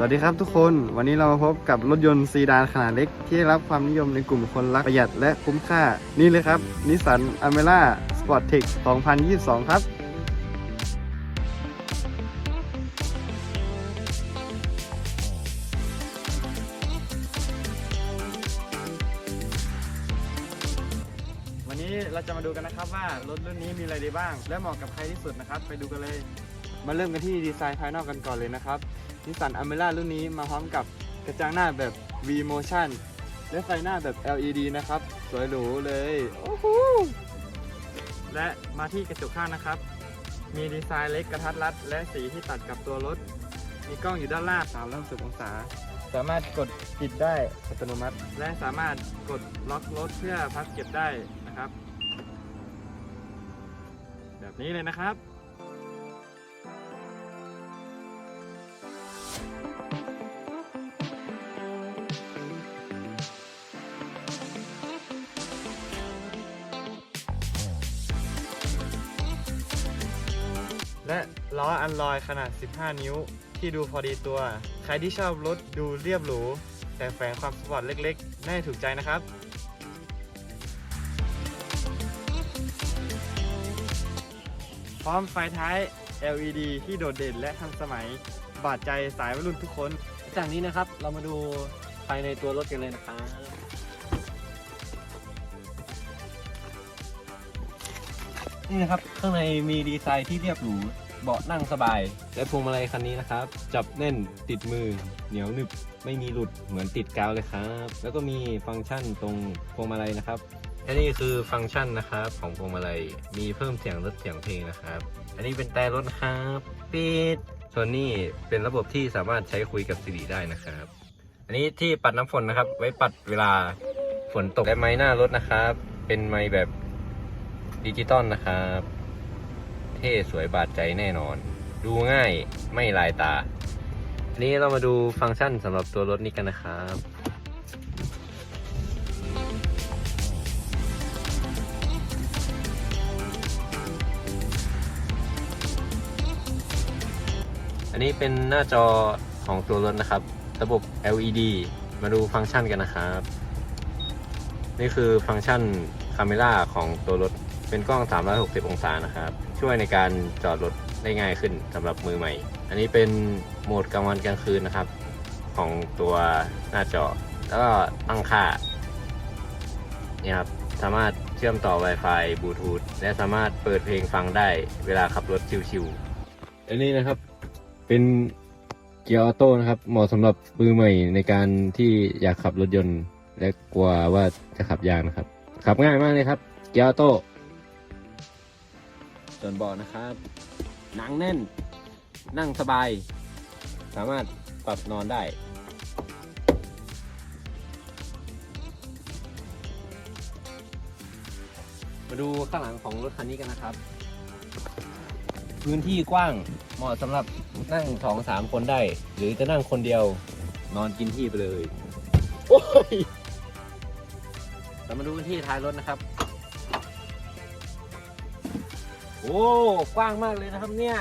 สวัสดีครับทุกคนวันนี้เรามาพบกับรถยนต์ซีดานขนาดเล็ก ที่ได้รับความนิยมในกลุ่มคนรักประหยัดและคุ้มค่า นี่เลยครับนิสสันอเมร่าสปอร์ตเทค2022 ครับ วันนี้เราจะมาดูกันนะครับว่ารถรุ่นนี้มีอะไรดีบ้าง และเหมาะกับใครที่สุดนะครับ ไปดูกันเลย มาเริ่มกันที่ดีไซน์ภายนอกกันก่อนเลยนะครับนิสสันอเมร่ารุ่นนี้มาพร้อมกับกระจังหน้าแบบ V Motion และไฟหน้าแบบ LED นะครับ สวยหรูเลยโอ้โหและมาที่กระจกข้างนะครับ มีดีไซน์เล็กกระทัดรัด และสีที่ตัดกับตัวรถ มีกล้องอยู่ด้านล่าง360องศา สามารถกดปิดได้อัตโนมัติ และสามารถกดล็อกรถเพื่อพับเก็บได้นะครับ แบบนี้เลยนะครับ และล้ออันลอยขนาด 15 นิ้ว ที่ดูพอดีตัว ใครที่ชอบรถดูเรียบหรู แต่แฝงความสปอร์ตเล็กๆ น่าถูกใจนะครับพร้อมไฟท้าย LED ที่โดดเด่นและทันสมัย บาดใจสายวัยรุ่นทุกคน จากนี้นะครับเรามาดูภายในตัวรถกันเลยนะครับ นี่นะครับ ข้างในมีดีไซน์ที่เรียบหรูเบาะนั่งสบาย และพวงมาลัยคันนี้นะครับ จับแน่นติดมือ เหนียวหนึบไม่มีหลุดเหมือนติดกาวเลยครับ แล้วก็มีฟังก์ชันตรงพวงมาลัยนะครับและนี่คือฟังก์ชันนะครับของพวงมาลัยมีเพิ่มเสียงลดเสียงเพลงนะครับ อันนี้เป็นแต่รถครับปิดส่วนนี้เป็นระบบที่สามารถใช้คุยกับ Siri ได้นะครับ อันนี้ที่ปัดน้ำฝนนะครับ ไว้ปัดเวลาฝนตกและไม้หน้ารถนะครับ เป็นไม้แบบ ดิจิตอลนะครับ เท่สวยบาดใจแน่นอน ดูง่ายไม่ลายตาอันนี้เรามาดูฟังก์ชันสำหรับตัวรถนี้กันนะครับอันนี้เป็นหน้าจอของตัวรถนะครับ ระบบ LED มาดูฟังก์ชันกันนะครับ นี่คือฟังก์ชันคาเมราของตัวรถ เป็นกล้อง 360 องศานะครับ ช่วยในการจอดรถได้ง่ายขึ้นสำหรับมือใหม่ อันนี้เป็นโหมดกลางวันกลางคืนนะครับ ของตัวหน้าจอ แล้วก็ตั้งค่านี่ครับสามารถเชื่อมต่อ Wi-Fi บลูทูธและสามารถเปิดเพลงฟังได้เวลาขับรถชิวๆอันนี้นะครับเป็นเกียร์ออโต้นะครับ เหมาะสำหรับมือใหม่ในการที่อยากขับรถยนต์ และกลัวว่าจะขับยากนะครับ ขับง่ายมากเลยครับ เกียร์ออโต้ ส่วนเบาะนะครับหนังแน่น นั่งสบาย สามารถปรับนอนได้มาดูข้างหลังของรถคันนี้กันนะครับ พื้นที่กว้างเหมาะสำหรับนั่งสองสามคนได้ หรือจะนั่งคนเดียวนอนกินที่ไปเลย โอ้ยเรามาดูกันที่ท้ายรถนะครับ โอ้กว้างมากเลยนะครับเนี่ย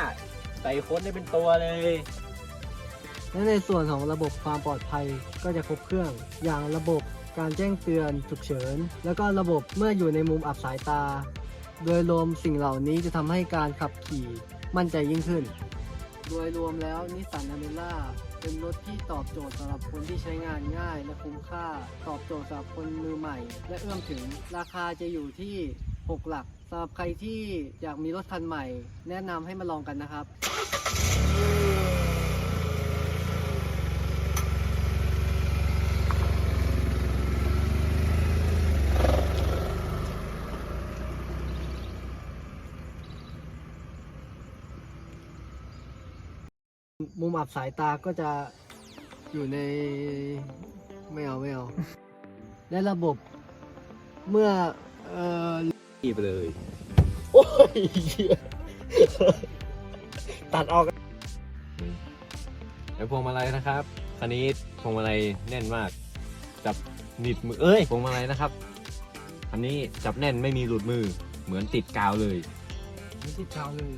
ใส่คนได้เป็นตัวเลย และในส่วนของระบบความปลอดภัยก็จะครบเครื่อง อย่างระบบการแจ้งเตือนฉุกเฉิน แล้วก็ระบบเมื่ออยู่ในมุมอับสายตา โดยรวมสิ่งเหล่านี้จะทำให้การขับขี่มั่นใจยิ่งขึ้น โดยรวมแล้วนิสสันอเมร่าเป็นรถที่ตอบโจทย์สำหรับคนที่ใช้งานง่ายและคุ้มค่า ตอบโจทย์สำหรับคนมือใหม่ และเอื้อมถึงราคาจะอยู่ที่ 6 หลักสำหรับใครที่อยากมีรถคันใหม่ แนะนำให้มาลองกันนะครับ มุมอับสายตาก็จะอยู่ในไม่เอาไม่เอาและระบบเมื่อเอ่อ ที่ไปเลย โอ้ยเหี้ยตัดออกแล้วพวงมาลัยนะครับ คันนี้พวงมาลัยแน่นมาก จับหนีบมือ เอ้ยพวงมาลัยนะครับคันนี้จับแน่นไม่มีหลุดมือ เหมือนติดกาวเลย ไม่ใช่เท้าเลย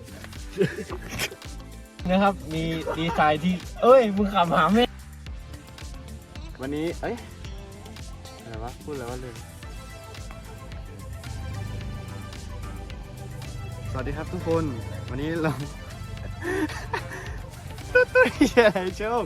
นะครับ มีดีไซน์ที่ เอ้ย มึงขับหาแม่วันนี้ เอ้ย อะไรวะ พูดอะไรวะลืม สวัสดีครับทุกคน วันนี้เรา ตุ๊ดตุ๊ดอะไรโชค